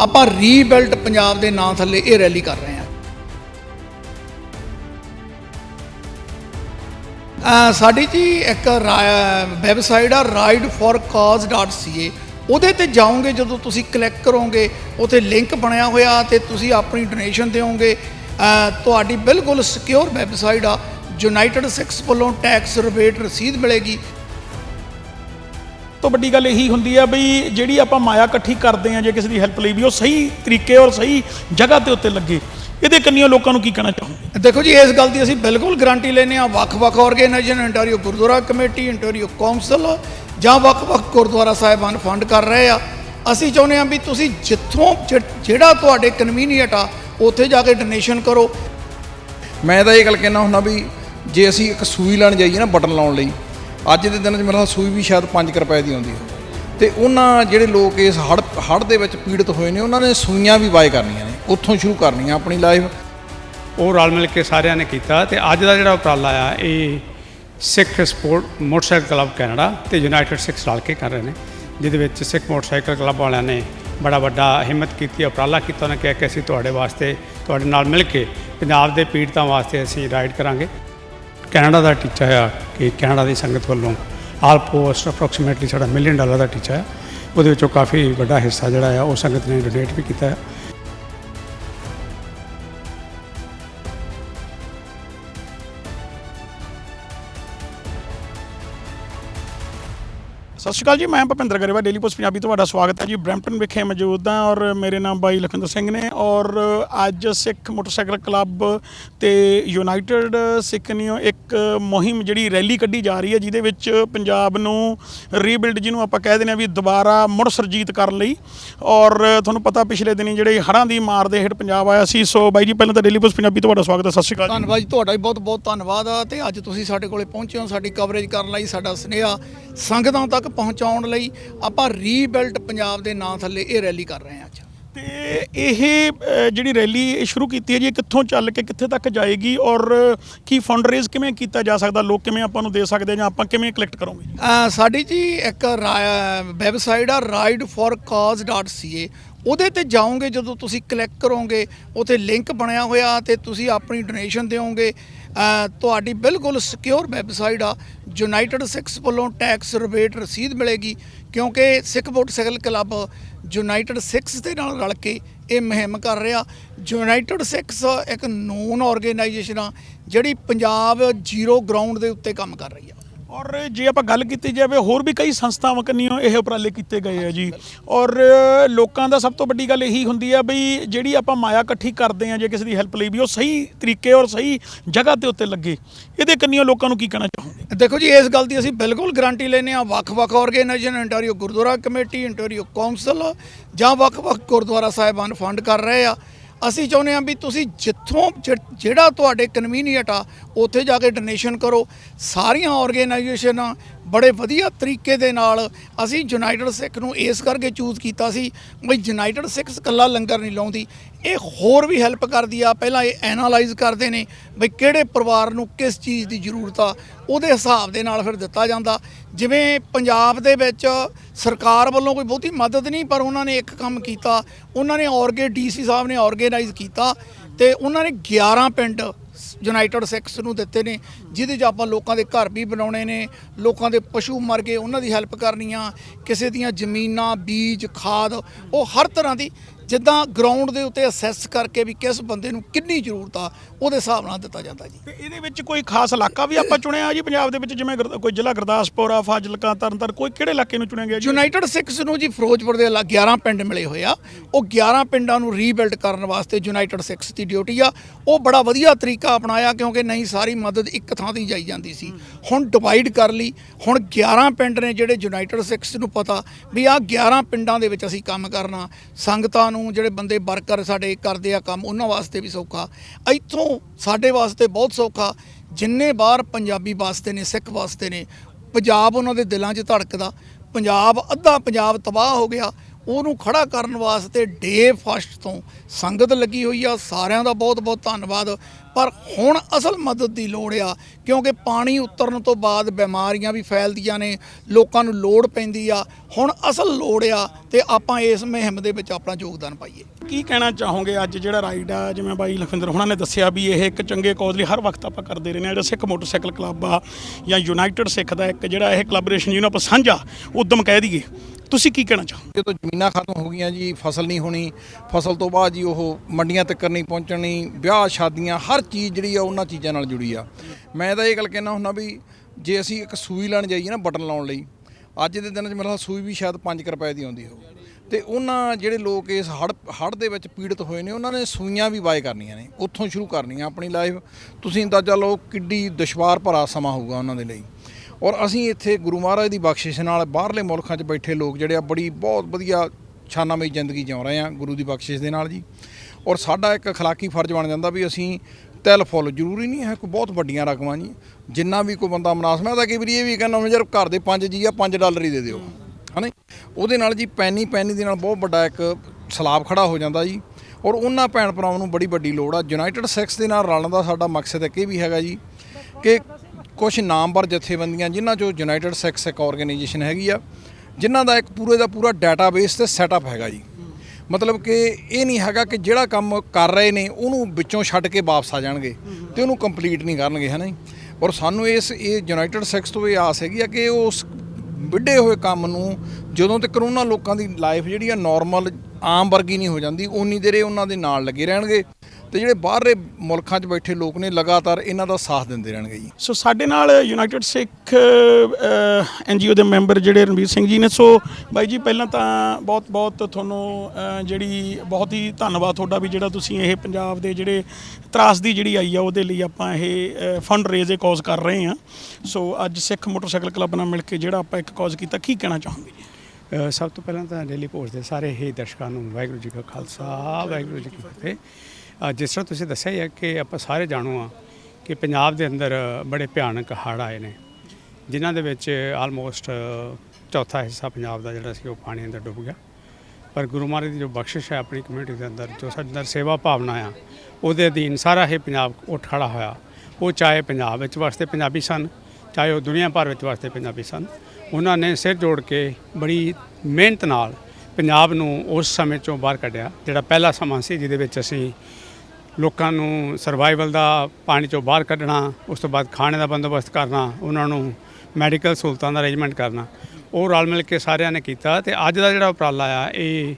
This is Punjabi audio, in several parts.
ਆਪਾਂ ਰੀਬਿਲਡ ਪੰਜਾਬ ਦੇ ਨਾਂ ਥੱਲੇ ਇਹ ਰੈਲੀ ਕਰ ਰਹੇ ਹਾਂ। ਸਾਡੀ ਜੀ ਇੱਕ ਵੈਬਸਾਈਟ ਆ rideforcause.ca ਉਹਦੇ ਤੇ ਜਾਓਗੇ ਜਦੋਂ ਤੁਸੀਂ ਕਲਿੱਕ ਕਰੋਗੇ, ਉੱਥੇ ਲਿੰਕ ਬਣਿਆ ਹੋਇਆ ਤੇ ਤੁਸੀਂ ਆਪਣੀ ਡੋਨੇਸ਼ਨ ਦਿਓਗੇ। ਤੁਹਾਡੀ ਬਿਲਕੁਲ ਸਿਕਿਉਰ ਵੈਬਸਾਈਟ ਆ। ਯੂਨਾਈਟਿਡ ਸਿਕਸ ਵੱਲੋਂ ਟੈਕਸ ਰਿਬੇਟ ਰਸੀਦ ਮਿਲੇਗੀ। ਤੋਂ ਵੱਡੀ ਗੱਲ ਇਹੀ ਹੁੰਦੀ ਆ ਬਈ ਜਿਹੜੀ ਆਪਾਂ ਮਾਇਆ ਇਕੱਠੀ ਕਰਦੇ ਆ ਜੇ ਕਿਸੇ ਦੀ ਹੈਲਪ ਲਈ ਵੀ ਉਹ ਸਹੀ ਤਰੀਕੇ ਔਰ ਸਹੀ ਜਗ੍ਹਾ ਤੇ ਉੱਤੇ ਲੱਗੇ। ਇਹਦੇ ਕੰਨੀਆਂ ਲੋਕਾਂ ਨੂੰ ਕੀ ਕਹਿਣਾ ਚਾਹੋਗੇ? ਦੇਖੋ ਜੀ ਇਸ ਗੱਲ ਦੀ ਅਸੀਂ ਬਿਲਕੁਲ ਗਾਰੰਟੀ ਲੈਨੇ ਆ ਵੱਖ-ਵੱਖ organisation Ontario gurdwara committee Ontario council ਜਾਂ ਵੱਖ-ਵੱਖ ਗੁਰਦੁਆਰਾ ਸਾਹਿਬਾਨ ਫੰਡ ਕਰ ਰਹੇ ਆ। ਅਸੀਂ ਚਾਹੁੰਦੇ ਆ ਵੀ ਤੁਸੀਂ ਜਿੱਥੋਂ ਜਿਹੜਾ ਤੁਹਾਡੇ ਕਨਵੀਨੀਅੰਟ ਆ ਉੱਥੇ ਜਾ ਕੇ ਡੋਨੇਸ਼ਨ ਕਰੋ। ਮੈਂ ਤਾਂ ਇਹ ਗੱਲ ਕਹਿਣਾ ਹੁੰਦਾ ਵੀ ਜੇ ਅਸੀਂ ਇੱਕ ਸੂਈ ਲੈਣ ਜਾਈਏ ਨਾ ਬਟਨ ਲਾਉਣ ਲਈ ਅੱਜ ਦੇ ਦਿਨ 'ਚ ਮੇਰਾ ਸੂਈ ਵੀ ਸ਼ਾਇਦ 5 ਰੁਪਏ ਦੀ ਆਉਂਦੀ ਹੈ। ਤੇ ਉਹਨਾਂ ਜਿਹੜੇ ਲੋਕ ਇਸ ਹੜ ਹੜ ਦੇ ਵਿੱਚ ਪੀੜਤ ਹੋਏ ਨੇ, ਉਹਨਾਂ ਨੇ ਸੂਈਆਂ ਵੀ ਬਾਏ ਕਰਨੀਆਂ ਨੇ, ਉੱਥੋਂ ਸ਼ੁਰੂ ਕਰਨੀਆਂ ਆਪਣੀ ਲਾਈਫ। ਉਹ ਰਲ ਮਿਲ ਕੇ ਸਾਰਿਆਂ ਨੇ ਕੀਤਾ ਤੇ ਅੱਜ ਦਾ ਜਿਹੜਾ ਉਪਰਾਲਾ ਆ, ਇਹ Sikh sport motorcycle club Canada ਤੇ ਯੂਨਾਈਟਿਡ ਸਿੱਖਸ ਰਲ ਕੇ ਕਰ ਰਹੇ ਨੇ, ਜਿਹਦੇ ਵਿੱਚ ਸਿੱਖ ਮੋਟਰਸਾਈਕਲ ਕਲੱਬ ਵਾਲਿਆਂ ਨੇ ਬੜਾ ਵੱਡਾ ਹਿੰਮਤ ਕੀਤੀ, ਉਪਰਾਲਾ ਕੀਤਾ, ਉਹਨਾਂ ਕਿਹਾ ਕਿ ਅਸੀਂ ਤੁਹਾਡੇ ਵਾਸਤੇ, ਤੁਹਾਡੇ ਨਾਲ ਮਿਲ ਕੇ ਪੰਜਾਬ ਦੇ ਪੀੜਤਾਂ ਵਾਸਤੇ ਅਸੀਂ ਰਾਈਡ ਕਰਾਂਗੇ। ਕੈਨੇਡਾ ਦਾ ਟੀਚਾ ਆ ਕਿ ਕੈਨੇਡਾ ਦੀ ਸੰਗਤ ਵੱਲੋਂ ਆਲਪੋਸਟ ਅਪਰੋਕਸੀਮੇਟਲੀ ਸਾਡਾ ਮਿਲੀਅਨ ਡਾਲਰ ਦਾ ਟੀਚਾ ਹੈ। ਉਹਦੇ ਵਿੱਚੋਂ ਕਾਫੀ ਵੱਡਾ ਹਿੱਸਾ ਜਿਹੜਾ ਆ, ਉਹ ਸੰਗਤ ਨੇ ਡੋਨੇਟ ਵੀ ਕੀਤਾ ਹੈ। ਸਤਿ ਸ਼੍ਰੀ ਅਕਾਲ ਜੀ, ਮੈਂ ਭਪਿੰਦਰ ਗਰੇਵਾ ਡੇਲੀ ਪੋਸਟ ਪੰਜਾਬੀ ਤੁਹਾਡਾ ਸਵਾਗਤ ਹੈ ਜੀ। ਬ੍ਰੈਂਪਟਨ ਵਿਖੇ ਮੌਜੂਦ ਹਾਂ ਔਰ ਮੇਰੇ ਨਾਮ ਬਾਈ ਲਖਵਿੰਦਰ ਸਿੰਘ ਨੇ ਔਰ ਅੱਜ ਸਿੱਖ ਮੋਟਰਸਾਈਕਲ ਕਲੱਬ ਤੇ ਯੂਨਾਈਟਿਡ ਸਿੱਖ ਨਿਓ ਇੱਕ ਮੁਹਿੰਮ ਜਿਹੜੀ ਰੈਲੀ ਕੱਢੀ ਜਾ ਰਹੀ ਹੈ, ਜਿਹਦੇ ਵਿੱਚ ਪੰਜਾਬ ਨੂੰ ਰੀਬਿਲਡ ਜਿਹਨੂੰ ਆਪਾਂ ਕਹਿ ਦਿੰਦੇ ਆ ਵੀ ਦੁਬਾਰਾ ਮੁੜ ਸਰਜੀਤ ਕਰਨ ਲਈ। ਔਰ ਤੁਹਾਨੂੰ ਪਤਾ ਪਿਛਲੇ ਦਿਨੀ ਜਿਹੜੇ ਹੜ੍ਹਾਂ ਦੀ ਮਾਰ ਦੇ ਹੇਠ ਪੰਜਾਬ ਆਇਆ ਸੀ, ਸੋ ਬਾਈ ਜੀ, ਪਹਿਲਾਂ ਤਾਂ ਡੇਲੀ ਪੋਸਟ ਪੰਜਾਬੀ ਤੁਹਾਡਾ ਸਵਾਗਤ ਹੈ। ਸਤਿ ਸ਼੍ਰੀ ਅਕਾਲ ਧੰਨਵਾਦ ਜੀ, ਤੁਹਾਡਾ ਵੀ ਬਹੁਤ ਬਹੁਤ ਧੰਨਵਾਦ ਆ ਤੇ ਅੱਜ ਤੁਸੀਂ ਸਾਡੇ ਕੋਲੇ ਪਹੁੰਚੇ ਹੋ, ਸਾਡੀ ਕਵਰੇਜ ਕਰਨ ਲਈ, ਸਾਡਾ ਸੁਨੇਹਾ ਸੰਗਤਾਂ ਤੱਕ ਪਹੁੰਚਾਉਣ ਲਈ ਆਪਾਂ ਰੀਬਿਲਡ ਪੰਜਾਬ ਦੇ ਨਾਂ ਥੱਲੇ ਇਹ ਰੈਲੀ ਕਰ ਰਹੇ ਹਾਂ ਅੱਜ। ਤੇ ਇਹ ਜਿਹੜੀ ਰੈਲੀ ਸ਼ੁਰੂ ਕੀਤੀ ਹੈ ਜੀ ਕਿੱਥੋਂ ਚੱਲ ਕੇ ਕਿੱਥੇ ਤੱਕ ਜਾਏਗੀ ਔਰ ਕੀ ਫੰਡ ਰੇਜ਼ ਕਿਵੇਂ ਕੀਤਾ ਜਾ ਸਕਦਾ ਲੋਕ ਕਿਵੇਂ ਆਪਾਂ ਨੂੰ ਦੇ ਸਕਦੇ ਜਾਂ ਆਪਾਂ ਕਿਵੇਂ ਕਲੈਕਟ ਕਰੋਗੇ? ਸਾਡੀ ਜੀ ਇੱਕ ਵੈਬਸਾਈਟ ਆ rideforcause.ca ਉਹਦੇ ਤੇ ਜਾਓਗੇ ਜਦੋਂ ਤੁਸੀਂ ਕਲਿੱਕ ਕਰੋਗੇ ਉੱਥੇ ਲਿੰਕ ਬਣਿਆ ਹੋਇਆ ਤੇ ਤੁਸੀਂ ਆਪਣੀ ਡੋਨੇਸ਼ਨ ਦਿਓਗੇ। ਤੁਹਾਡੀ ਬਿਲਕੁਲ ਸਿਕਿਉਰ ਵੈਬਸਾਈਟ ਆ। ਯੂਨਾਈਟਿਡ ਸਿੱਖਸ ਵੱਲੋਂ ਟੈਕਸ ਰਿਬੇਟ ਰਸੀਦ ਮਿਲੇਗੀ, ਕਿਉਂਕਿ Sikh motorcycle club united Sikhs ਦੇ ਨਾਲ ਰਲ ਕੇ ਇਹ ਮੁਹਿੰਮ ਕਰ ਰਿਹਾ। ਯੂਨਾਈਟਿਡ ਸਿੱਖਸ ਇੱਕ ਨੋਨ ਆਰਗੇਨਾਈਜੇਸ਼ਨ ਆ, ਜਿਹੜੀ ਪੰਜਾਬ ਜ਼ੀਰੋ ਗਰਾਊਂਡ ਦੇ ਉੱਤੇ ਕੰਮ ਕਰ ਰਹੀ ਆ। ਔਰ ਜੇ ਆਪਾਂ ਗੱਲ ਕੀਤੀ ਜਾਵੇ, ਹੋਰ ਵੀ ਕਈ ਸੰਸਥਾਵਾਂ ਕੰਨੀਆਂ ਇਹ ਉਪਰਾਲੇ ਕੀਤੇ ਗਏ ਆ ਜੀ। ਔਰ ਲੋਕਾਂ ਦਾ ਸਭ ਤੋਂ ਵੱਡੀ ਗੱਲ ਇਹੀ ਹੁੰਦੀ ਆ ਬਈ ਜਿਹੜੀ ਆਪਾਂ ਮਾਇਆ ਇਕੱਠੀ ਕਰਦੇ ਆ, ਜੇ ਕਿਸੇ ਦੀ ਹੈਲਪ ਲਈ ਵੀ ਉਹ ਸਹੀ ਤਰੀਕੇ ਔਰ ਸਹੀ ਜਗ੍ਹਾ ਤੇ ਉੱਤੇ ਲੱਗੇ। ਇਹਦੇ ਕੰਨੀਆਂ ਲੋਕਾਂ ਨੂੰ ਕੀ ਕਹਿਣਾ ਚਾਹੋਗੇ? ਦੇਖੋ ਜੀ, ਇਸ ਗੱਲ ਦੀ ਅਸੀਂ ਬਿਲਕੁਲ ਗਾਰੰਟੀ ਲੈਨੇ ਆ ਵੱਖ-ਵੱਖ organisation Ontario gurdwara committee Ontario council ਜਾਂ ਵੱਖ-ਵੱਖ ਗੁਰਦੁਆਰਾ ਸਾਹਿਬਾਨ ਫੰਡ ਕਰ ਰਹੇ ਆ। ਅਸੀਂ ਚਾਹੁੰਦੇ ਹਾਂ ਵੀ ਤੁਸੀਂ ਜਿੱਥੋਂ ਜਿ- ਜਿਹੜਾ ਤੁਹਾਡੇ ਕਨਵੀਨੀਅੰਟ ਆ, ਉੱਥੇ ਜਾ ਕੇ ਡੋਨੇਸ਼ਨ ਕਰੋ। ਸਾਰੀਆਂ ਆਰਗੇਨਾਈਜੇਸ਼ਨਾਂ ਬੜੇ ਵਧੀਆ ਤਰੀਕੇ ਦੇ ਨਾਲ ਅਸੀਂ ਯੂਨਾਈਟਿਡ ਸਿੱਖ ਨੂੰ ਇਸ ਕਰਕੇ ਚੂਜ਼ ਕੀਤਾ ਸੀ ਵੀ ਯੂਨਾਈਟਿਡ ਸਿੱਖ ਇਕੱਲਾ ਲੰਗਰ ਨਹੀਂ ਲਾਉਂਦੀ। ਇਹ ਹੋਰ ਵੀ ਹੈਲਪ ਕਰਦੀ ਆ। ਪਹਿਲਾਂ ਇਹ ਐਨਾਲਾਈਜ਼ ਕਰਦੇ ਨੇ ਵੀ ਕਿਹੜੇ ਪਰਿਵਾਰ ਨੂੰ ਕਿਸ ਚੀਜ਼ ਦੀ ਜ਼ਰੂਰਤ ਆ। ਉਹਦੇ ਹਿਸਾਬ ਦੇ ਨਾਲ ਫਿਰ ਦਿੱਤਾ ਜਾਂਦਾ। ਜਿਵੇਂ ਪੰਜਾਬ ਦੇ ਵਿੱਚ ਸਰਕਾਰ ਵੱਲੋਂ ਕੋਈ ਬਹੁਤੀ ਮਦਦ ਨਹੀਂ, ਪਰ ਉਹਨਾਂ ਨੇ ਇੱਕ ਕੰਮ ਕੀਤਾ। ਉਹਨਾਂ ਨੇ ਆਰਗੇ ਡੀਸੀ ਸਾਹਿਬ ਨੇ ਆਰਗੇਨਾਈਜ਼ ਕੀਤਾ ਤੇ ਉਹਨਾਂ ਨੇ 11 ਪਿੰਡ ਯੂਨਾਈਟਿਡ ਸਿੱਖਸ ਨੂੰ ਦਿੱਤੇ ਨੇ, ਜਿਹਦੇ 'ਚ ਆਪਾਂ ਲੋਕਾਂ ਦੇ ਘਰ ਵੀ ਬਣਾਉਣੇ ਨੇ, ਲੋਕਾਂ ਦੇ ਪਸ਼ੂ ਮਰ ਗਏ, ਉਹਨਾਂ ਦੀ ਹੈਲਪ ਕਰਨੀ ਆ ਕਿਸੇ ਦੀਆਂ ਜ਼ਮੀਨਾਂ, ਬੀਜ, ਖਾਦ, ਉਹ ਹਰ ਤਰ੍ਹਾਂ ਦੀ ਜਿੱਦਾਂ ਗਰਾਊਂਡ ਦੇ ਉੱਤੇ ਅਸੈਸ ਕਰਕੇ ਵੀ ਕਿਸ ਬੰਦੇ ਨੂੰ ਕਿੰਨੀ ਜ਼ਰੂਰਤ ਆ ਉਹਦੇ ਹਿਸਾਬ ਨਾਲ ਦਿੱਤਾ ਜਾਂਦਾ ਜੀ। ਤੇ ਇਹਦੇ ਵਿੱਚ ਕੋਈ ਖਾਸ ਇਲਾਕਾ ਵੀ ਆਪਾਂ ਚੁਣਿਆ ਜੀ? ਪੰਜਾਬ ਦੇ ਵਿੱਚ ਜਿਵੇਂ ਗੁਰ- ਕੋਈ ਜ਼ਿਲ੍ਹਾ ਗੁਰਦਾਸਪੁਰ ਆ ਫਾਜ਼ਿਲਕਾ ਤਰਨਤਾਰਨ ਕੋਈ ਕਿਹੜੇ ਇਲਾਕੇ ਨੂੰ ਚੁਣਿਆ ਗਿਆ ਜੀ? ਯੂਨਾਈਟਿਡ ਸਿੱਖਸ ਨੂੰ ਜੀ ਫਿਰੋਜ਼ਪੁਰ ਦੇ ਲਾ 11 ਪਿੰਡ ਮਿਲੇ ਹੋਏ ਆ। ਉਹ 11 ਪਿੰਡਾਂ ਨੂੰ ਰੀਬਿਲਡ ਕਰਨ ਵਾਸਤੇ ਯੂਨਾਈਟਿਡ ਸਿੱਖਸ ਦੀ ਡਿਊਟੀ ਆ। ਉਹ ਬੜਾ ਵਧੀਆ ਤਰੀਕਾ ਅਪਣਾਇਆ ਕਿਉਂਕਿ ਨਹੀਂ ਸਾਰੀ ਮਦਦ ਇੱਕ ਥਾਂ ਤੇ ਹੀ ਜਾਈ ਜਾਂਦੀ ਸੀ। ਹੁਣ ਡਿਵਾਈਡ ਕਰ ਲਈ। ਹੁਣ 11 ਪਿੰਡ ਨੇ ਜਿਹੜੇ ਯੂਨਾਈਟਿਡ ਸਿੱਖਸ ਨੂੰ ਪਤਾ ਵੀ ਆਹ 11 ਪਿੰਡਾਂ ਦੇ ਵਿੱਚ ਅਸੀਂ ਕੰਮ ਕਰਨਾ। ਸੰਗਤਾਂ ਨੂੰ ਜਿਹੜੇ ਬੰਦੇ ਵਰਕਰ ਸਾਡੇ ਕਰਦੇ ਆ ਕੰਮ, ਉਹਨਾਂ ਵਾਸਤੇ ਵੀ ਸੌਖਾ। ਇੱਥੋਂ ਸਾਡੇ ਵਾਸਤੇ ਬਹੁਤ ਸੌਖਾ। ਜਿੰਨੇ ਬਾਹਰ ਪੰਜਾਬੀ ਵਾਸਤੇ ਨੇ, ਸਿੱਖ ਵਾਸਤੇ ਨੇ, ਪੰਜਾਬ ਉਹਨਾਂ ਦੇ ਦਿਲਾਂ 'ਚ ਧੜਕਦਾ। ਪੰਜਾਬ, ਅੱਧਾ ਪੰਜਾਬ ਤਬਾਹ ਹੋ ਗਿਆ। ਉਹਨੂੰ ਖੜਾ ਕਰਨ ਵਾਸਤੇ ਡੇ ਫਸਟ ਤੋਂ ਸੰਗਤ ਲੱਗੀ ਹੋਈ ਆ। ਸਾਰਿਆਂ ਦਾ ਬਹੁਤ ਬਹੁਤ ਧੰਨਵਾਦ। ਪਰ ਹੁਣ ਅਸਲ ਮਦਦ ਦੀ ਲੋੜ ਆ, ਕਿਉਂਕਿ ਪਾਣੀ ਉਤਰਨ ਤੋਂ ਬਾਅਦ ਬਿਮਾਰੀਆਂ ਵੀ ਫੈਲਦੀਆਂ ਨੇ, ਲੋਕਾਂ ਨੂੰ ਲੋੜ ਪੈਂਦੀ ਆ। ਹੁਣ ਅਸਲ ਲੋੜ ਆ ਤੇ ਆਪਾਂ ਇਸ ਮੁਹਿੰਮ ਦੇ ਵਿੱਚ ਆਪਣਾ ਯੋਗਦਾਨ ਪਾਈਏ। ਕੀ ਕਹਿਣਾ ਚਾਹੋਗੇ ਅੱਜ ਜਿਹੜਾ ਰਾਈਡ ਆ? ਜਿਵੇਂ ਬਾਈ ਲਖਵਿੰਦਰ ਹੁਣਾਂ ਨੇ ਦੱਸਿਆ ਵੀ ਇਹ ਇੱਕ ਚੰਗੇ ਕੌਜ਼ ਲਈ ਹਰ ਵਕਤ ਆਪਾਂ ਕਰਦੇ ਰਹਿੰਦੇ ਆ ਜਿਹੜਾ ਸਿੱਖ ਮੋਟਰਸਾਈਕਲ ਕਲੱਬ ਆ ਜਾਂ ਯੂਨਾਈਟਿਡ ਸਿੱਖ ਦਾ ਇੱਕ ਜਿਹੜਾ ਇਹ ਕੋਲੈਬੋਰੇਸ਼ਨ ਜਿਹਨੂੰ ਆਪਾਂ ਸਾਂਝਾ, ਉਦਮ ਕਹਿ ਦਈਏ। ਤੁਸੀਂ ਕੀ ਕਹਿਣਾ ਚਾਹੋਗੇ? ਜਦੋਂ ਜ਼ਮੀਨਾਂ ਖਤਮ ਹੋ ਗਈਆਂ ਜੀ, ਫਸਲ ਨਹੀਂ ਹੋਣੀ। ਫਸਲ ਤੋਂ ਬਾਅਦ ਜੀ ਉਹ ਮੰਡੀਆਂ ਤੱਕ ਨਹੀਂ ਪਹੁੰਚਣੀ, ਵਿਆਹ ਸ਼ਾਦੀਆਂ, ਹਰ ਚੀਜ਼ ਜਿਹੜੀ ਆ ਉਹਨਾਂ ਚੀਜ਼ਾਂ ਨਾਲ ਜੁੜੀ ਆ। ਮੈਂ ਤਾਂ ਇਹ ਗੱਲ ਕਹਿਣਾ ਹੁੰਦਾ ਵੀ ਜੇ ਅਸੀਂ ਇੱਕ ਸੂਈ ਲੈਣ ਜਾਈਏ ਨਾ ਬਟਨ ਲਾਉਣ ਲਈ, ਅੱਜ ਦੇ ਦਿਨ 'ਚ ਮੇਰਾ ਸੂਈ ਵੀ ਸ਼ਾਇਦ 5 ਰੁਪਏ ਦੀ ਆਉਂਦੀ ਹੋਊ। ਤੇ ਉਹਨਾਂ ਜਿਹੜੇ ਲੋਕ ਇਸ ਹੜ ਹੜ ਦੇ ਵਿੱਚ ਪੀੜਤ ਹੋਏ ਨੇ ਉਹਨਾਂ ਨੇ ਸੂਈਆਂ ਵੀ ਬਾਏ ਕਰਨੀਆਂ ਨੇ ਉੱਥੋਂ ਸ਼ੁਰੂ ਕਰਨੀਆਂ ਆਪਣੀ ਲਾਈਫ ਤੁਸੀਂ ਅੰਦਾਜ਼ਾ ਲਓ ਕਿੱਡੀ ਦੁਸ਼ਵਾਰ ਭਰਾ ਸਮਾਂ ਹੋਊਗਾ ਉਹਨਾਂ ਦੇ ਲਈ ਔਰ ਅਸੀਂ ਇੱਥੇ ਗੁਰੂ ਮਹਾਰਾਜ ਦੀ ਬਖਸ਼ਿਸ਼ ਨਾਲ ਬਾਹਰਲੇ ਮੁਲਕਾਂ 'ਚ ਬੈਠੇ ਲੋਕ ਜਿਹੜੇ ਆ ਬੜੀ ਬਹੁਤ ਵਧੀਆ ਛਾਨਾਮਈ ਜ਼ਿੰਦਗੀ ਜਿਉ ਰਹੇ ਆ ਗੁਰੂ ਦੀ ਬਖਸ਼ਿਸ਼ ਦੇ ਨਾਲ ਜੀ ਔਰ ਸਾਡਾ ਇੱਕ اخلاقی ਫਰਜ਼ ਬਣ ਜਾਂਦਾ ਵੀ ਅਸੀਂ ਤਿਲ ਫੁੱਲ ਜ਼ਰੂਰੀ ਨਹੀਂ ਹੈ ਕੋਈ ਬਹੁਤ ਵੱਡੀਆਂ ਰਕਮਾਂ ਜੀ ਜਿੰਨਾ ਵੀ ਕੋਈ ਬੰਦਾ ਮਨਾਸ ਮੈਂ ਤਾਂ ਕਈ ਵਾਰੀ ਇਹ ਵੀ ਕਹਿੰਦਾ ਮੈਂ ਯਾਰ ਘਰ ਦੇ 5 ਜੀ ਆ 5 ਡਾਲਰ ਹੀ ਦੇ ਦਿਓ ਹਨਾ ਉਹਦੇ ਨਾਲ ਜੀ ਪੈਨੀ ਪੈਨੀ ਦੇ ਨਾਲ ਬਹੁਤ ਵੱਡਾ ਇੱਕ ਸਲਾਬ ਖੜਾ ਹੋ ਜਾਂਦਾ ਜੀ। ਔਰ ਉਹਨਾਂ ਭੈਣ ਭਰਾਵਾਂ ਨੂੰ ਬੜੀ ਵੱਡੀ ਲੋੜ ਆ। ਯੂਨਾਈਟਿਡ ਸਿਕਸ ਦੇ ਨਾਲ ਰਲਣ ਦਾ ਸਾਡਾ ਮਕਸਦ ਇੱਕ ਇਹ ਵੀ ਹੈਗਾ ਜੀ ਕਿ ਕੁਝ ਨਾਮਵਰ ਜਥੇਬੰਦੀਆਂ ਜਿਨ੍ਹਾਂ ਚੋਂ ਯੂਨਾਈਟਿਡ ਸਿਕਸ ਇੱਕ ਆਰਗੇਨਾਈਜੇਸ਼ਨ ਹੈਗੀ ਆ, ਜਿਨ੍ਹਾਂ ਦਾ ਇੱਕ ਪੂਰੇ ਦਾ ਪੂਰਾ ਡਾਟਾਬੇਸ ਤੇ ਸੈਟਅਪ ਹੈਗਾ ਜੀ। ਮਤਲਬ ਕਿ ਇਹ ਨਹੀਂ ਹੈਗਾ ਕਿ ਜਿਹੜਾ ਕੰਮ ਕਰ ਰਹੇ ਨੇ, ਉਹਨੂੰ ਵਿੱਚੋਂ ਛੱਡ ਕੇ ਵਾਪਸ ਆ ਜਾਣਗੇ ਤੇ ਉਹਨੂੰ ਕੰਪਲੀਟ ਨਹੀਂ ਕਰਨਗੇ ਹੈ ਨਾ ਜੀ? ਔਰ ਸਾਨੂੰ ਇਸ, ਇਹ ਯੂਨਾਈਟਿਡ ਸਿਕਸ ਤੋਂ ਇਹ ਆਸ ਹੈਗੀ ਆ ਕਿ ਉਹ ਉਸ ਵਿੱਢੇ ਹੋਏ ਕੰਮ ਨੂੰ, ਜਦੋਂ ਤੱਕ ਉਹਨਾਂ ਲੋਕਾਂ ਦੀ ਲਾਈਫ ਜਿਹੜੀ ਆ ਨਾਰਮਲ ਆਮ ਵਰਗੀ ਨਹੀਂ ਹੋ ਜਾਂਦੀ ਉਨੀ ਦੇਰ ਇਹ ਉਹਨਾਂ ਦੇ ਨਾਲ ਲੱਗੇ ਰਹਿਣਗੇ। ਤੇ ਜਿਹੜੇ ਬਾਹਰਲੇ ਮੁਲਕਾਂ 'ਚ ਬੈਠੇ ਲੋਕ ਨੇ ਲਗਾਤਾਰ ਇਹਨਾਂ ਦਾ ਸਾਥ ਦਿੰਦੇ ਰਹਿਣਗੇ ਜੀ। ਸੋ ਸਾਡੇ ਨਾਲ ਯੂਨਾਈਟਿਡ ਸਿੱਖ ਐਨਜੀਓ ਦੇ ਮੈਂਬਰ ਜਿਹੜੇ ਰਣਵੀਰ ਸਿੰਘ ਜੀ ਨੇ। ਸੋ ਬਾਈ ਜੀ ਪਹਿਲਾਂ ਤਾਂ ਬਹੁਤ ਬਹੁਤ ਤੁਹਾਨੂੰ ਜਿਹੜੀ ਬਹੁਤ ਹੀ ਧੰਨਵਾਦ ਤੁਹਾਡਾ ਵੀ ਜਿਹੜਾ ਤੁਸੀਂ ਇਹ ਪੰਜਾਬ ਦੇ ਜਿਹੜੇ ਤਰਾਸਦੀ ਜਿਹੜੀ ਆਈ ਆ ਉਹਦੇ ਲਈ ਆਪਾਂ ਇਹ ਫੰਡ ਰੇਜ਼ ਇਹ ਕਾਜ਼ ਕਰ ਰਹੇ ਹਾਂ ਸੋ ਅੱਜ ਸਿੱਖ ਮੋਟਰਸਾਈਕਲ ਕਲੱਬ ਨਾਲ ਮਿਲ ਕੇ ਜਿਹੜਾ ਆਪਾਂ ਇੱਕ ਕਾਜ਼ ਕੀਤਾ ਕੀ ਕਹਿਣਾ ਚਾਹੋਗੇ ਜੀ? ਸਭ ਤੋਂ ਪਹਿਲਾਂ ਤਾਂ ਡੇਲੀ ਪੋਸਟ ਦੇ ਸਾਰੇ ਹੀ ਦਰਸ਼ਕਾਂ ਨੂੰ ਵਾਹਿਗੁਰੂ ਜੀ ਕਾ ਖਾਲਸਾ ਵਾਹਿਗੁਰੂ ਜੀ ਕੀ ਫਤਿਹ। ਜਿਸ ਤਰ੍ਹਾਂ ਤੁਸੀਂ ਦੱਸਿਆ ਹੀ ਹੈ ਕਿ ਆਪਾਂ ਸਾਰੇ ਜਾਣੂ ਆ ਕਿ ਪੰਜਾਬ ਦੇ ਅੰਦਰ ਬੜੇ ਭਿਆਨਕ ਹੜ੍ਹ ਆਏ ਨੇ, ਜਿਨ੍ਹਾਂ ਦੇ ਵਿੱਚ ਆਲਮੋਸਟ ਚੌਥਾ ਹਿੱਸਾ ਪੰਜਾਬ ਦਾ ਜਿਹੜਾ ਸੀ ਉਹ ਪਾਣੀ ਅੰਦਰ ਡੁੱਬ ਗਿਆ। ਪਰ ਗੁਰੂ ਮਹਾਰਾਜ ਦੀ ਜੋ ਬਖਸ਼ਿਸ਼ ਹੈ ਆਪਣੀ ਕਮਿਊਨਿਟੀ ਦੇ ਅੰਦਰ, ਜੋ ਸਾਡੇ ਅੰਦਰ ਸੇਵਾ ਭਾਵਨਾ ਆ, ਉਹਦੇ ਅਧੀਨ ਸਾਰਾ ਇਹ ਪੰਜਾਬ ਉੱਠ ਖੜਾ ਹੋਇਆ। ਉਹ ਚਾਹੇ ਪੰਜਾਬ ਵਿੱਚ ਵਸਦੇ ਪੰਜਾਬੀ ਸਨ, ਚਾਹੇ ਉਹ ਦੁਨੀਆ ਭਰ ਵਿੱਚ ਵਸਦੇ ਪੰਜਾਬੀ ਸਨ, ਉਹਨਾਂ ਨੇ ਸਿਰ ਜੋੜ ਕੇ ਬੜੀ ਮਿਹਨਤ ਨਾਲ ਪੰਜਾਬ ਨੂੰ ਉਸ ਸਮੇਂ ਚੋਂ ਬਾਹਰ ਕੱਢਿਆ, ਜਿਹੜਾ ਪਹਿਲਾ ਸਮਾਂ ਸੀ, ਜਿਹਦੇ ਵਿੱਚ ਅਸੀਂ ਲੋਕਾਂ ਨੂੰ ਸਰਵਾਈਵਲ ਦਾ ਪਾਣੀ ਚੋਂ ਬਾਹਰ ਕੱਢਣਾ, ਉਸ ਤੋਂ ਬਾਅਦ ਖਾਣੇ ਦਾ ਬੰਦੋਬਸਤ ਕਰਨਾ, ਉਹਨਾਂ ਨੂੰ ਮੈਡੀਕਲ ਸਹੂਲਤਾਂ ਦਾ ਅਰੇਂਜਮੈਂਟ ਕਰਨਾ। ਉਹ ਰਲ ਮਿਲ ਕੇ ਸਾਰਿਆਂ ਨੇ ਕੀਤਾ ਤੇ ਅੱਜ ਦਾ ਜਿਹੜਾ ਉਪਰਾਲਾ ਆ, ਇਹ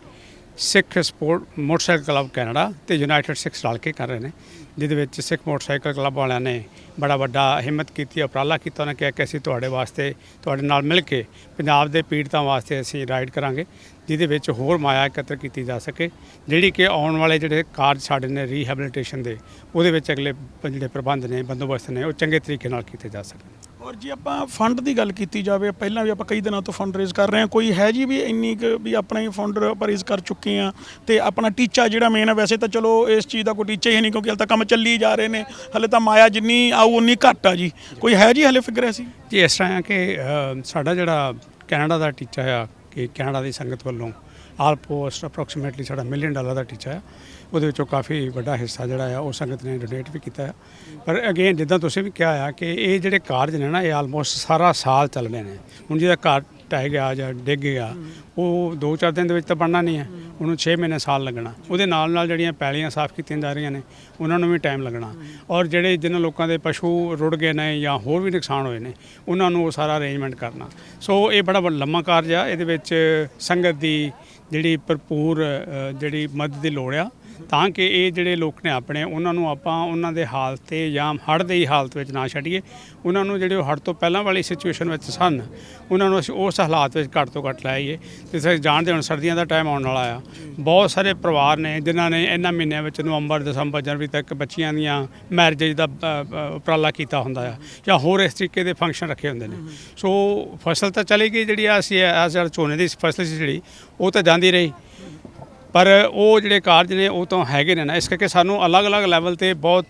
Sikh sport motorcycle club Canada ਤੇ ਯੂਨਾਈਟਿਡ ਸਿੱਖਸ ਰਲ ਕੇ ਕਰ ਰਹੇ ਨੇ, ਜਿਹਦੇ ਵਿੱਚ ਸਿੱਖ ਮੋਟਰਸਾਈਕਲ ਕਲੱਬ ਵਾਲਿਆਂ ਨੇ ਬੜਾ ਵੱਡਾ ਹਿੰਮਤ ਕੀਤੀ, ਉਪਰਾਲਾ ਕੀਤਾ, ਉਹਨਾਂ ਕਿਹਾ ਕਿ ਅਸੀਂ ਤੁਹਾਡੇ ਵਾਸਤੇ, ਤੁਹਾਡੇ ਨਾਲ ਮਿਲ ਕੇ ਪੰਜਾਬ ਦੇ ਪੀੜਤਾਂ ਵਾਸਤੇ ਅਸੀਂ ਰਾਈਡ ਕਰਾਂਗੇ। ਜਿਹਦੇ ਵਿੱਚ ਹੋਰ ਮਾਇਆ ਇਕੱਤਰ ਕੀਤੀ ਜਾ ਸਕੇ ਜਿਹੜੀ ਕਿ ਆਉਣ ਵਾਲੇ ਜਿਹੜੇ ਕਾਰਜ ਸਾਡੇ ਨੇ ਰੀਹੈਬਿਲਿਟੇਸ਼ਨ ਦੇ ਉਹਦੇ ਵਿੱਚ ਅਗਲੇ ਜਿਹੜੇ ਪ੍ਰਬੰਧ ਨੇ ਬੰਦੋਬਸਤ ਨੇ ਉਹ ਚੰਗੇ ਤਰੀਕੇ ਨਾਲ ਕੀਤੇ ਜਾ ਸਕਣ। ਔਰ ਜੇ ਆਪਾਂ ਫੰਡ ਦੀ ਗੱਲ ਕੀਤੀ ਜਾਵੇ ਪਹਿਲਾਂ ਵੀ ਆਪਾਂ ਕਈ ਦਿਨਾਂ ਤੋਂ ਫੰਡ ਰੇਜ਼ ਕਰ ਰਹੇ ਹਾਂ ਕੋਈ ਹੈ ਜੀ ਵੀ ਇੰਨੀ ਕੁ ਵੀ ਆਪਣਾ ਹੀ ਫੰਡ ਆਪਾਂ ਰੇਜ਼ ਕਰ ਚੁੱਕੇ ਆ ਤੇ ਆਪਣਾ ਟੀਚਾ ਜਿਹੜਾ ਮੇਨ ਹੈ ਵੈਸੇ ਤਾਂ ਚਲੋ ਇਸ ਚੀਜ਼ ਦਾ ਕੋਈ ਟੀਚਾ ਹੀ ਨਹੀਂ ਕਿਉਂਕਿ ਹਾਲੇ ਤਾਂ ਕੰਮ ਚੱਲੀ ਜਾ ਰਹੇ ਨੇ ਹਲੇ ਤਾਂ ਮਾਇਆ ਜਿੰਨੀ ਆਊ ਉਨੀ ਘੱਟ ਆ ਜੀ। ਕੋਈ ਹੈ ਜੀ ਹਲੇ ਫਿਕਰ ਐਸੀ? ਜੀ ਇਸ ਤਰ੍ਹਾਂ ਆ ਕਿ ਸਾਡਾ ਜਿਹੜਾ ਕੈਨੇਡਾ ਦਾ ਟੀਚਾ ਆ ਕਿ ਕੈਨੇਡਾ ਦੀ ਸੰਗਤ ਵੱਲੋਂ ਆਲਪੋਸਟ ਅਪਰੋਕਸੀਮੇਟਲੀ ਸਾਡਾ ਮਿਲੀਅਨ ਡਾਲਰ ਦਾ ਟੀਚਾ ਆ ਉਹਦੇ ਵਿੱਚੋਂ ਕਾਫੀ ਵੱਡਾ ਹਿੱਸਾ ਜਿਹੜਾ ਆ ਉਹ ਸੰਗਤ ਨੇ ਡੋਨੇਟ ਵੀ ਕੀਤਾ ਆ ਪਰ ਅਗੇਨ ਜਿੱਦਾਂ ਤੁਸੀਂ ਵੀ ਕਿਹਾ ਆ ਕਿ ਇਹ ਜਿਹੜੇ ਕਾਰਜ ਨੇ ਨਾ, ਇਹ ਆਲਮੋਸਟ ਸਾਰਾ ਸਾਲ ਚੱਲਣੇ ਨੇ। ਹੁਣ ਜਿਹਦਾ ਘਰ ਟਹਿ ਗਿਆ ਜਾਂ ਡਿੱਗ ਗਿਆ, ਉਹ 2-4 ਦਿਨ ਦੇ ਵਿੱਚ ਤਾਂ ਬਣਨਾ ਨਹੀਂ ਹੈ। ਉਹਨੂੰ 6 ਮਹੀਨੇ ਸਾਲ ਲੱਗਣਾ। ਉਹਦੇ ਨਾਲ ਨਾਲ ਜਿਹੜੀਆਂ ਪੈਲੀਆਂ ਸਾਫ਼ ਕੀਤੀਆਂ ਜਾ ਰਹੀਆਂ ਨੇ, ਉਹਨਾਂ ਨੂੰ ਵੀ ਟਾਈਮ ਲੱਗਣਾ। ਔਰ ਜਿਹੜੇ ਜਿਨ੍ਹਾਂ ਲੋਕਾਂ ਦੇ ਪਸ਼ੂ ਰੁੜ ਗਏ ਨੇ ਜਾਂ ਹੋਰ ਵੀ ਨੁਕਸਾਨ ਹੋਏ ਨੇ, ਉਹਨਾਂ ਨੂੰ ਉਹ ਸਾਰਾ ਅਰੇਂਜਮੈਂਟ ਕਰਨਾ। ਸੋ ਇਹ ਬੜਾ ਲੰਮਾ ਕਾਰਜ ਆ। ਇਹਦੇ ਵਿੱਚ ਸੰਗਤ ਦੀ ਜਿਹੜੀ ਭਰਪੂਰ ਜਿਹੜੀ ਮਦਦ ਦੀ ਲੋੜ ਆ। ਤਾਂ ਕਿ ਇਹ ਜਿਹੜੇ ਲੋਕ ਨੇ ਆਪਣੇ ਉਹਨਾਂ ਨੂੰ ਆਪਾਂ ਉਹਨਾਂ ਦੇ ਹਾਲਤ ਤੇ ਜਾਂ ਹੜ੍ਹ ਦੀ ਹਾਲਤ ਵਿੱਚ ਨਾ ਛੱਡੀਏ। ਉਹਨਾਂ ਨੂੰ ਜਿਹੜੇ ਹੜ੍ਹ ਤੋਂ ਪਹਿਲਾਂ ਵਾਲੀ ਸਿਚੁਏਸ਼ਨ ਵਿੱਚ ਸਨ ਉਹਨਾਂ ਨੂੰ ਅਸੀਂ ਉਸ ਹਾਲਾਤ ਵਿੱਚ ਘੱਟ ਤੋਂ ਘੱਟ ਲਾਈਏ ਤੇ ਤੁਸੀਂ ਜਾਣਦੇ ਹੁਣ ਸਰਦੀਆਂ ਦਾ ਟਾਈਮ ਆਉਣ ਵਾਲਾ ਆ। ਬਹੁਤ ਸਾਰੇ ਪਰਿਵਾਰ ਨੇ ਜਿਨ੍ਹਾਂ ਨੇ ਇਹਨਾਂ ਮਹੀਨਿਆਂ ਵਿੱਚ ਨਵੰਬਰ ਦਸੰਬਰ ਜਨਵਰੀ ਤੱਕ ਬੱਚੀਆਂ ਦੀਆਂ ਮੈਰਿਜ ਦਾ ਉਪਰਾਲਾ ਕੀਤਾ ਹੁੰਦਾ ਆ ਜਾਂ ਹੋਰ ਇਸ ਤਰੀਕੇ ਦੇ ਫੰਕਸ਼ਨ ਰੱਖੇ ਹੁੰਦੇ ਨੇ। ਸੋ ਫਸਲ ਤਾਂ ਚਲੀ ਗਈ ਜਿਹੜੀ ਆ ਅਸੀਂ ਐਸ ਝੋਨੇ ਦੀ ਫਸਲ ਸੀ ਜਿਹੜੀ ਉਹ ਤਾਂ ਜਾਂਦੀ ਰਹੀ। ਪਰ ਉਹ ਜਿਹੜੇ ਕਾਰਜ ਨੇ, ਉਹ ਤਾਂ ਹੈਗੇ ਨੇ ਨਾ। ਇਸ ਕਰਕੇ ਸਾਨੂੰ ਅਲੱਗ-ਅਲੱਗ ਲੈਵਲ ਤੇ ਬਹੁਤ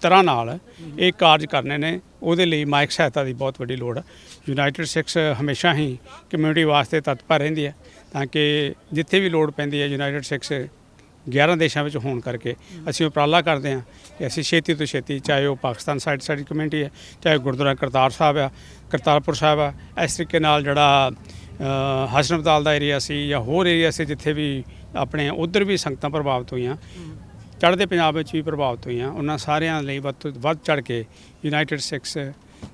ਤਰ੍ਹਾਂ ਨਾਲ ਇਹ ਕਾਰਜ ਕਰਨੇ ਨੇ। ਉਹਦੇ ਲਈ ਮਾਇਕ ਸਹਾਇਤਾ ਦੀ ਬਹੁਤ ਵੱਡੀ ਲੋੜ ਹੈ ਯੂਨਾਈਟਿਡ ਸਿਕਸ ਹਮੇਸ਼ਾ ਹੀ ਕਮਿਊਨਿਟੀ ਵਾਸਤੇ ਤਤਪਰ ਰਹਿੰਦੀ ਹੈ ਤਾਂ ਕਿ ਜਿੱਥੇ ਵੀ ਲੋੜ ਪੈਂਦੀ ਹੈ ਯੂਨਾਈਟਿਡ ਸਿਕਸ 11 ਦੇਸ਼ਾਂ ਵਿੱਚ ਹੋਣ ਕਰਕੇ ਅਸੀਂ ਉਪਰਾਲਾ ਕਰਦੇ ਹਾਂ ਕਿ ਅਸੀਂ ਛੇਤੀ ਤੋਂ ਛੇਤੀ ਚਾਹੇ ਉਹ ਪਾਕਿਸਤਾਨ ਸਾਈਡ ਸਾਡੀ ਕਮਿਊਨਿਟੀ ਹੈ, ਚਾਹੇ ਗੁਰਦੁਆਰਾ ਕਰਤਾਰ ਸਾਹਿਬ ਆ, ਕਰਤਾਰਪੁਰ ਸਾਹਿਬ ਆ, ਇਸ ਤਰੀਕੇ ਨਾਲ ਜਿਹੜਾ ਅ, ਹਸਨਬਤਾਲ ਦਾ ਏਰੀਆ ਸੀ ਜਾਂ ਹੋਰ ਏਰੀਆ ਸੀ ਜਿੱਥੇ ਵੀ ਆਪਣੇ ਉਧਰ ਵੀ ਸੰਗਤਾਂ ਪ੍ਰਭਾਵਿਤ ਹੋਈਆਂ। ਚੜ੍ਹਦੇ ਪੰਜਾਬ ਵਿੱਚ ਵੀ ਪ੍ਰਭਾਵਿਤ ਹੋਈਆਂ। ਉਹਨਾਂ ਸਾਰਿਆਂ ਲਈ ਵੱਧ ਤੋਂ ਵੱਧ ਚੜ ਕੇ ਯੂਨਾਈਟਿਡ ਸਿਕਸ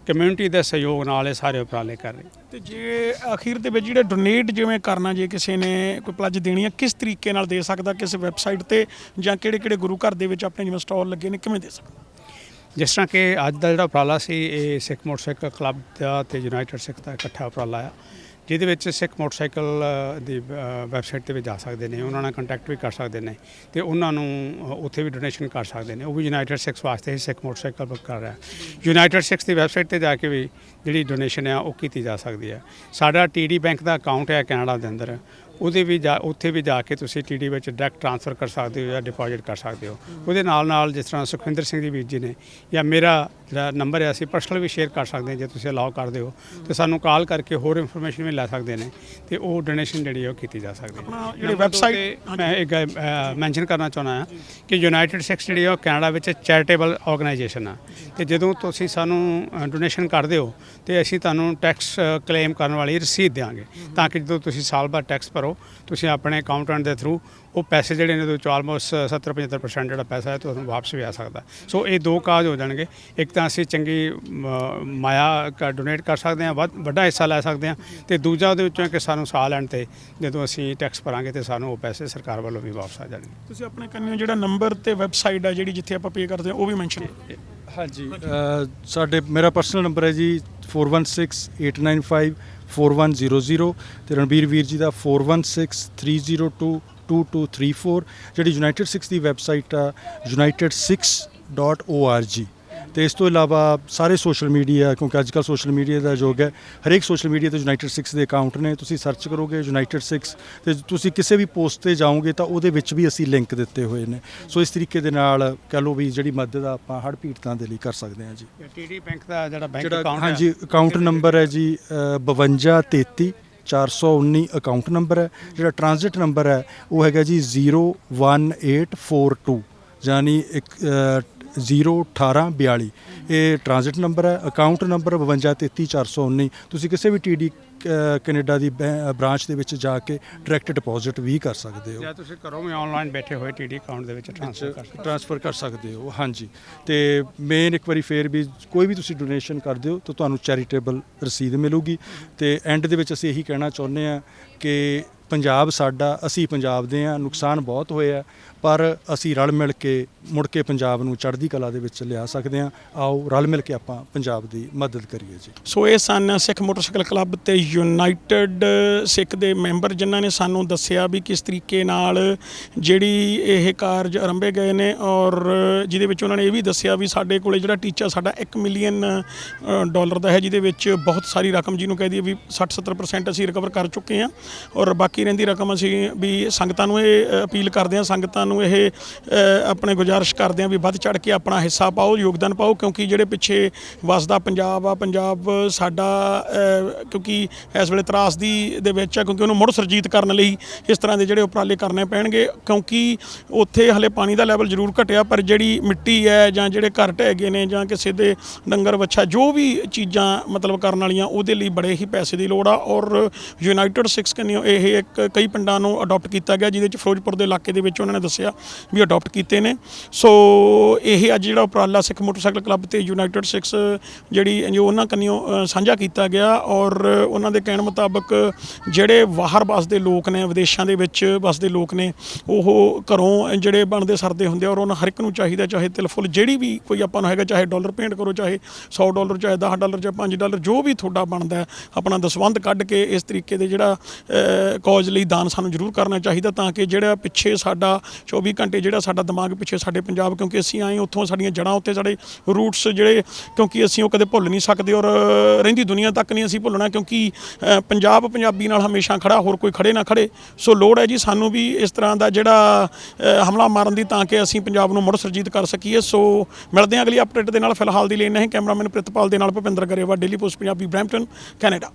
ਕਮਿਊਨਿਟੀ ਦੇ ਸਹਿਯੋਗ ਨਾਲ ਇਹ ਸਾਰੇ ਉਪਰਾਲੇ ਕਰ ਰਹੇ। ਤੇ ਜੇ ਅਖੀਰ ਦੇ ਵਿੱਚ ਜਿਹੜੇ ਡੋਨੇਟ ਜਿਵੇਂ ਕਰਨਾ ਜੇ ਕਿਸੇ ਨੇ ਕੋਈ ਪਲੱਜ ਦੇਣੀ ਹੈ ਕਿਸ ਤਰੀਕੇ ਨਾਲ ਦੇ ਸਕਦਾ ਕਿਸ ਵੈਬਸਾਈਟ ਤੇ ਜਾਂ ਕਿਹੜੇ ਕਿਹੜੇ ਗੁਰੂ ਘਰ ਦੇ ਵਿੱਚ ਆਪਣੇ ਜਿਵੇਂ ਸਟਾਲ ਲੱਗੇ ਨੇ ਕਿਵੇਂ ਦੇ ਸਕਦਾ? ਜਿਸ ਤਰ੍ਹਾਂ ਕਿ ਅੱਜ ਦਾ ਜਿਹੜਾ ਉਪਰਾਲਾ ਸੀ ਇਹ ਸਿੱਖ ਮੋਟਰਸਾਈਕਲ ਕਲੱਬ ਦਾ ਤੇ ਯੂਨਾਈਟਿਡ ਸਿੱਖ ਦਾ ਇਕੱਠਾ ਉਪਰਾਲਾ ਆ। ਜਿਹਦੇ ਵਿੱਚ ਸਿੱਖ ਮੋਟਰਸਾਈਕਲ ਦੀ ਵੈਬਸਾਈਟ ਤੇ ਵੀ ਜਾ ਸਕਦੇ ਨੇ, ਉਹਨਾਂ ਨਾਲ ਕੰਟੈਕਟ ਵੀ ਕਰ ਸਕਦੇ ਨੇ ਤੇ ਉਹਨਾਂ ਨੂੰ ਉੱਥੇ ਵੀ ਡੋਨੇਸ਼ਨ ਕਰ ਸਕਦੇ ਨੇ। ਉਹ ਵੀ ਯੂਨਾਈਟਿਡ ਸਿੱਖ ਵਾਸਤੇ ਹੀ ਸਿੱਖ ਮੋਟਰਸਾਈਕਲ ਬੁੱਕ ਕਰ ਰਿਹਾ। ਯੂਨਾਈਟਿਡ ਸਿੱਖ ਦੀ ਵੈਬਸਾਈਟ ਤੇ ਜਾ ਕੇ ਵੀ ਜਿਹੜੀ ਡੋਨੇਸ਼ਨ ਆ, ਉਹ ਕੀਤੀ ਜਾ ਸਕਦੀ ਹੈ। ਸਾਡਾ ਟੀਡੀ ਬੈਂਕ ਦਾ ਅਕਾਊਂਟ ਹੈ ਕੈਨੇਡਾ ਦੇ ਅੰਦਰ। ਉਹਦੇ ਵੀ ਜਾ, ਉੱਥੇ ਵੀ ਜਾ ਕੇ ਤੁਸੀਂ ਟੀਡੀ ਵਿੱਚ ਡਾਇਰੈਕਟ ਟ੍ਰਾਂਸਫਰ ਕਰ ਸਕਦੇ ਹੋ ਜਾਂ ਡਿਪੋਜ਼ਿਟ ਕਰ ਸਕਦੇ ਹੋ। ਉਹਦੇ ਨਾਲ ਨਾਲ ਜਿਸ ਤਰ੍ਹਾਂ ਸੁਖਵਿੰਦਰ ਸਿੰਘ ਜੀ ਵੀਰ ਜੀ ਨੇ ਜਾਂ ਮੇਰਾ ਜਿਹੜਾ ਨੰਬਰ ਹੈ ਅਸੀਂ ਪਰਸਨਲ ਵੀ ਸ਼ੇਅਰ ਕਰ ਸਕਦੇ ਹਾਂ ਜੇ ਤੁਸੀਂ ਅਲਾਉ ਕਰਦੇ ਹੋ। ਤੇ ਸਾਨੂੰ ਕਾਲ ਕਰਕੇ ਹੋਰ ਇਨਫੋਰਮੇਸ਼ਨ ਵੀ ਲੈ ਸਕਦੇ ਨੇ ਤੇ ਉਹ ਡੋਨੇਸ਼ਨ ਜਿਹੜੀ ਹੈ ਉਹ ਕੀਤੀ ਜਾ ਸਕਦੀ ਹੈ। ਜਿਹੜੀ website- ਮੈਂ ਇੱਕ ਮੈਂਸ਼ਨ ਕਰਨਾ ਚਾਹੁੰਦਾ ਹਾਂ ਕਿ ਯੂਨਾਈਟਿਡ ਸਿਕਸ ਜਿਹੜੀ ਹੈ ਉਹ ਕੈਨੇਡਾ ਵਿੱਚ ਚੈਰੀਟੇਬਲ ਆਰਗੇਨਾਈਜੇਸ਼ਨ ਆ। ਤੇ ਜਦੋਂ ਤੁਸੀਂ ਸਾਨੂੰ ਡੋਨੇਸ਼ਨ ਕਰਦੇ ਹੋ ਤੇ ਅਸੀਂ ਤੁਹਾਨੂੰ ਟੈਕਸ ਕਲੇਮ ਕਰਨ ਵਾਲੀ ਰਸੀਦ ਦੇਵਾਂਗੇ ਤਾਂ ਕਿ ਜਦੋਂ ਤੁਸੀਂ ਸਾਲ ਬਾਅਦ ਟੈਕਸ ਭਰੋ ਤੁਸੀਂ ਆਪਣੇ ਅਕਾਊਂਟੈਂਟ ਦੇ ਥਰੂ ਉਹ ਪੈਸੇ ਜਿਹੜੇ ਨੇ ਉਹਦੇ ਆਲਮੋਸਟ 70 75% ਜਿਹੜਾ ਪੈਸਾ ਹੈ ਤੁਹਾਨੂੰ ਵਾਪਸ ਵੀ ਆ ਸਕਦਾ। ਸੋ ਇਹ ਦੋ ਕਾਜ ਹੋ ਜਾਣਗੇ। ਇੱਕ ਤਾਂ ਅਸੀਂ ਚੰਗੀ ਮਾਇਆ ਡੋਨੇਟ ਕਰ ਸਕਦੇ ਹਾਂ ਵੱਡਾ ਹਿੱਸਾ ਲੈ ਸਕਦੇ ਹਾਂ ਤੇ ਦੂਜਾ ਉਹਦੇ ਵਿੱਚੋਂ ਕਿ ਸਾਨੂੰ ਸਾਹ ਲੈਣ ਤੇ ਜਦੋਂ ਅਸੀਂ ਟੈਕਸ ਭਰਾਂਗੇ ਤੇ ਸਾਨੂੰ ਉਹ ਪੈਸੇ ਸਰਕਾਰ ਵੱਲੋਂ ਵੀ ਵਾਪਸ ਆ ਜਾਣਗੇ। ਤੁਸੀਂ ਆਪਣੇ ਕੰਨਿਓ ਜਿਹੜਾ ਨੰਬਰ ਤੇ ਵੈਬਸਾਈਟ ਆ ਜਿਹੜੀ ਜਿੱਥੇ ਆਪਾਂ ਪੇ ਕਰਦੇ ਹਾਂ ਉਹ ਵੀ ਮੈਂਸ਼ਨ ਹਾਂਜੀ ਸਾਡੇ ਮੇਰਾ ਪਰਸਨਲ ਨੰਬਰ ਹੈ ਜੀ 4168954100 ਤੇ ਰਣਬੀਰ ਵੀਰ ਜੀ ਦਾ 4163022234 ਜਿਹੜੀ ਯੂਨਾਈਟਿਡ 6 ਦੀ ਵੈਬਸਾਈਟ ਆ united6.org ਤੇ ਇਸ ਤੋਂ ਇਲਾਵਾ ਸਾਰੇ ਸੋਸ਼ਲ ਮੀਡੀਆ ਕਿਉਂਕਿ ਅੱਜ ਕੱਲ੍ਹ ਸੋਸ਼ਲ ਮੀਡੀਆ ਦਾ ਯੁੱਗ ਹੈ ਹਰੇਕ ਸੋਸ਼ਲ ਮੀਡੀਆ ਤੇ ਯੂਨਾਈਟਿਡ 6 ਦੇ ਅਕਾਊਂਟ ਨੇ ਤੁਸੀਂ ਸਰਚ ਕਰੋਗੇ ਯੂਨਾਈਟਿਡ 6 ਤੇ ਤੁਸੀਂ ਕਿਸੇ ਵੀ ਪੋਸਟ ਤੇ ਜਾਓਗੇ ਤਾਂ ਉਹਦੇ ਵਿੱਚ ਵੀ ਅਸੀਂ ਲਿੰਕ ਦਿੱਤੇ ਹੋਏ ਨੇ। ਸੋ ਇਸ ਤਰੀਕੇ ਦੇ ਨਾਲ ਕਹ ਲਓ ਵੀ ਜਿਹੜੀ ਮਦਦ ਆ ਆਪਾਂ ਹੜ੍ਹ ਪੀੜਤਾਂ ਦੇ ਲਈ ਕਰ ਸਕਦੇ ਹਾਂ ਜੀ। ਟੀਡੀ ਬੈਂਕ ਦਾ ਜਿਹੜਾ ਬੈਂਕ ਅਕਾਊਂਟ ਹਾਂਜੀ ਅਕਾਊਂਟ ਨੰਬਰ ਹੈ ਜੀ ਅ, 5233 419 ਅਕਾਊਂਟ ਨੰਬਰ ਹੈ ਜਿਹੜਾ ਟ੍ਰਾਂਜ਼ਿਟ ਨੰਬਰ ਹੈ ਉਹ ਹੈਗਾ ਜੀ 01842 ਯਾਨੀ ਇੱਕ ਅ, 01842 ਇਹ ਟ੍ਰਾਂਜ਼ਿਟ ਨੰਬਰ ਹੈ ਅਕਾਊਂਟ ਨੰਬਰ 5233 ਤੁਸੀਂ ਕਿਸੇ ਵੀ ਟੀਡੀ ਕੈਨੇਡਾ ਦੀ ਬ੍ਰਾਂਚ ਦੇ ਵਿੱਚ ਜਾ ਕੇ ਡਾਇਰੈਕਟ ਡਿਪੋਜ਼ਿਟ ਵੀ ਕਰ ਸਕਦੇ ਹੋ। ਜਾਂ ਤੁਸੀਂ ਘਰੋਂ ਵੀ ਆਨਲਾਈਨ ਬੈਠੇ ਹੋਏ ਟੀਡੀ ਅਕਾਊਂਟ ਦੇ ਵਿੱਚ ਟ੍ਰਾਂਸਫਰ ਕਰ ਸਕਦੇ ਟ੍ਰਾਂਸਫਰ ਕਰ ਸਕਦੇ ਹੋ ਹਾਂਜੀ। ਤੇ ਮੇਨ ਇੱਕ ਵਾਰੀ ਫੇਰ ਵੀ ਕੋਈ ਵੀ ਤੁਸੀਂ ਡੋਨੇਸ਼ਨ ਕਰਦੇ ਹੋ ਤਾਂ ਤੁਹਾਨੂੰ ਚੈਰੀਟੇਬਲ ਰਸੀਦ ਮਿਲੂਗੀ। ਤੇ ਐਂਡ ਦੇ ਵਿੱਚ ਅਸੀਂ ਇਹੀ ਕਹਿਣਾ ਚਾਹੁੰਦੇ ਆ ਕਿ ਪੰਜਾਬ ਸਾਡਾ ਅਸੀਂ ਪੰਜਾਬ ਦੇ ਆ ਨੁਕਸਾਨ ਬਹੁਤ ਹੋਇਆ। ਪਰ ਅਸੀਂ ਰਲ ਮਿਲ ਕੇ ਮੁੜ ਕੇ ਪੰਜਾਬ ਨੂੰ ਚੜ੍ਹਦੀ ਕਲਾ ਦੇ ਵਿੱਚ ਲਿਆ ਸਕਦੇ ਹਾਂ। ਆਓ ਰਲ ਮਿਲ ਕੇ ਆਪਾਂ ਪੰਜਾਬ ਦੀ ਮਦਦ ਕਰੀਏ ਜੀ। ਸੋ ਇਹ ਸਨ ਸਿੱਖ ਮੋਟਰਸਾਈਕਲ ਕਲੱਬ ਤੇ ਯੂਨਾਈਟਿਡ ਸਿੱਖ ਦੇ ਮੈਂਬਰ ਜਿਨ੍ਹਾਂ ਨੇ ਸਾਨੂੰ ਦੱਸਿਆ ਵੀ ਕਿਸ ਤਰੀਕੇ ਨਾਲ ਜਿਹੜੀ ਇਹ ਕਾਰਜ ਆਰੰਭੇ ਗਏ ਨੇ ਔਰ ਜਿਹਦੇ ਵਿੱਚ ਉਹਨਾਂ ਨੇ ਇਹ ਵੀ ਦੱਸਿਆ ਵੀ ਸਾਡੇ ਕੋਲੇ ਜਿਹੜਾ ਟੀਚਾ ਸਾਡਾ 1 ਮਿਲੀਅਨ ਡਾਲਰ ਦਾ ਹੈ, ਜਿਹਦੇ ਵਿੱਚ ਬਹੁਤ ਸਾਰੀ ਰਕਮ ਜਿਹਨੂੰ ਕਹਿ ਦਈਏ ਵੀ 60-70% ਅਸੀਂ ਰਿਕਵਰ ਕਰ ਚੁੱਕੇ ਹਾਂ। ਔਰ ਬਾਕੀ ਰਹਿੰਦੀ ਰਕਮ ਅਸੀਂ ਵੀ ਸੰਗਤਾਂ ਨੂੰ ਇਹ ਅਪੀਲ ਕਰਦੇ ਹਾਂ, ਸੰਗਤਾਂ ਨੂੰ ਇਹ ਆਪਣੇ ਗੁਜ਼ਾਰਿਸ਼ ਕਰਦੇ ਹਾਂ ਵੀ ਵੱਧ ਚੜ ਕੇ ਆਪਣਾ ਹਿੱਸਾ ਪਾਓ, ਯੋਗਦਾਨ ਪਾਓ, ਕਿਉਂਕਿ ਜਿਹੜੇ ਪਿੱਛੇ ਵਸਦਾ ਪੰਜਾਬ ਆ, ਪੰਜਾਬ ਸਾਡਾ ਕਿਉਂਕਿ ਇਸ ਵੇਲੇ ਤਰਾਸਦੀ ਦੇ ਵਿੱਚ ਆ, ਕਿਉਂਕਿ ਉਹਨੂੰ ਮੁੜ ਸਰਜੀਤ ਕਰਨ ਲਈ ਇਸ ਤਰ੍ਹਾਂ ਦੇ ਜਿਹੜੇ ਉਪਰਾਲੇ ਕਰਨੇ ਪੈਣਗੇ, ਕਿਉਂਕਿ ਉੱਥੇ ਹਲੇ ਪਾਣੀ ਦਾ ਲੈਵਲ ਜ਼ਰੂਰ ਘਟਿਆ, ਪਰ ਜਿਹੜੀ ਮਿੱਟੀ ਹੈ ਜਾਂ ਜਿਹੜੇ ਘਰ ਢਹਿ ਗਏ ਨੇ ਜਾਂ ਕਿਸੇ ਦੇ ਡੰਗਰ ਵੱਛਾ, ਜੋ ਵੀ ਚੀਜ਼ਾਂ ਮਤਲਬ ਕਰਨ ਵਾਲੀਆਂ, ਉਹਦੇ ਲਈ ਬੜੇ ਹੀ ਪੈਸੇ ਦੀ ਲੋੜ ਆ, ਔਰ ਯੂਨਾਈਟਿਡ ਸਿਕਸ ਕਨਿਓ ਇਹ ਇੱਕ ਕਈ ਪਿੰਡਾਂ ਨੂੰ ਅਡਾਪਟ ਕੀਤਾ ਗਿਆ, ਜਿਹਦੇ ਵਿੱਚ ਫਿਰੋਜ਼ਪੁਰ ਦੇ ਇਲਾਕੇ ਦੇ ਵਿੱਚ ਉਹਨਾਂ ਨੇ ਦੱਸਿਆ ਵੀ ਅਡਾਪਟ ਕੀਤੇ ਨੇ। ਸੋ ਇਹ ਅੱਜ ਜਿਹੜਾ ਉਪਰਾਲਾ ਸਿੱਖ ਮੋਟਰਸਾਈਕਲ ਕਲੱਬ ਤੇ ਯੂਨਾਈਟਿਡ ਸਿਕਸ ਜਿਹੜੀ ਜੋ ਉਹਨਾਂ ਕੰਨਿਓ ਸਾਂਝਾ ਕੀਤਾ ਗਿਆ ਔਰ ਉਹਨਾਂ ਦੇ ਕਹਿਣ ਮੁਤਾਬਕ ਜਿਹੜੇ ਬਾਹਰ ਵਸਦੇ ਲੋਕ ਨੇ, ਵਿਦੇਸ਼ਾਂ ਦੇ ਵਿੱਚ ਵਸਦੇ ਲੋਕ ਨੇ, ਉਹ ਘਰੋਂ ਜਿਹੜੇ ਬਣਦੇ ਸਰਦੇ ਹੁੰਦੇ ਆ ਔਰ ਉਹਨਾਂ ਹਰ ਇੱਕ ਨੂੰ ਚਾਹੀਦਾ, ਚਾਹੇ ਤਿਲਫੁੱਲ ਜਿਹੜੀ ਵੀ ਕੋਈ ਆਪਾਂ ਨੂੰ ਹੈਗਾ, ਚਾਹੇ ਡਾਲਰ ਪੇਂਟ ਕਰੋ, ਚਾਹੇ 100 ਡਾਲਰ, ਚਾਹੇ 10 ਡਾਲਰ, ਚਾਹੇ 5 ਡਾਲਰ, ਜੋ ਵੀ ਤੁਹਾਡਾ ਬਣਦਾ ਆਪਣਾ ਦਸਵੰਧ ਕੱਢ ਕੇ ਇਸ ਤਰੀਕੇ ਦੇ ਜਿਹੜਾ ਕਾਜ਼ ਲਈ ਦਾਨ ਸਾਨੂੰ ਜ਼ਰੂਰ ਕਰਨਾ ਚਾਹੀਦਾ ਤਾਂ ਕਿ ਜਿਹੜਾ ਪਿੱਛੇ ਸਾਡਾ 24 ਘੰਟੇ ਜਿਹੜਾ ਸਾਡਾ ਦਿਮਾਗ ਪਿੱਛੇ ਸਾਡੇ ਪੰਜਾਬ, ਕਿਉਂਕਿ ਅਸੀਂ ਆਏ ਉੱਥੋਂ ਸਾਡੀਆਂ ਜੜ੍ਹਾਂ ਉੱਤੇ, ਸਾਡੇ ਰੂਟਸ ਜਿਹੜੇ, ਕਿਉਂਕਿ ਅਸੀਂ ਉਹ ਕਦੇ ਭੁੱਲ ਨਹੀਂ ਸਕਦੇ ਔਰ ਰਹਿੰਦੀ ਦੁਨੀਆ ਤੱਕ ਨਹੀਂ ਅਸੀਂ ਭੁੱਲਣਾ, ਕਿਉਂਕਿ ਪੰਜਾਬ ਪੰਜਾਬੀ ਨਾਲ ਹਮੇਸ਼ਾ ਖੜਾ, ਹੋਰ ਕੋਈ ਖੜੇ ਨਾ ਖੜੇ। ਸੋ ਲੋੜ ਹੈ ਜੀ ਸਾਨੂੰ ਵੀ ਇਸ ਤਰ੍ਹਾਂ ਦਾ ਜਿਹੜਾ ਹਮਲਾ ਮਾਰਨ ਦੀ, ਤਾਂ ਕਿ ਅਸੀਂ ਪੰਜਾਬ ਨੂੰ ਮੁੜ ਸਰਜੀਤ ਕਰ ਸਕੀਏ। ਸੋ ਮਿਲਦੇ ਹਾਂ ਅਗਲੀ ਅਪਡੇਟ ਦੇ ਨਾਲ। ਫਿਲਹਾਲ ਦੀ ਲਈ ਨਹੀਂ ਕੈਮਰਾਮੈਨ ਪ੍ਰਿਤਪਾਲ ਦੇ ਨਾਲ Bhupinder Grewal daily post, Punjabi, Brampton, Canada.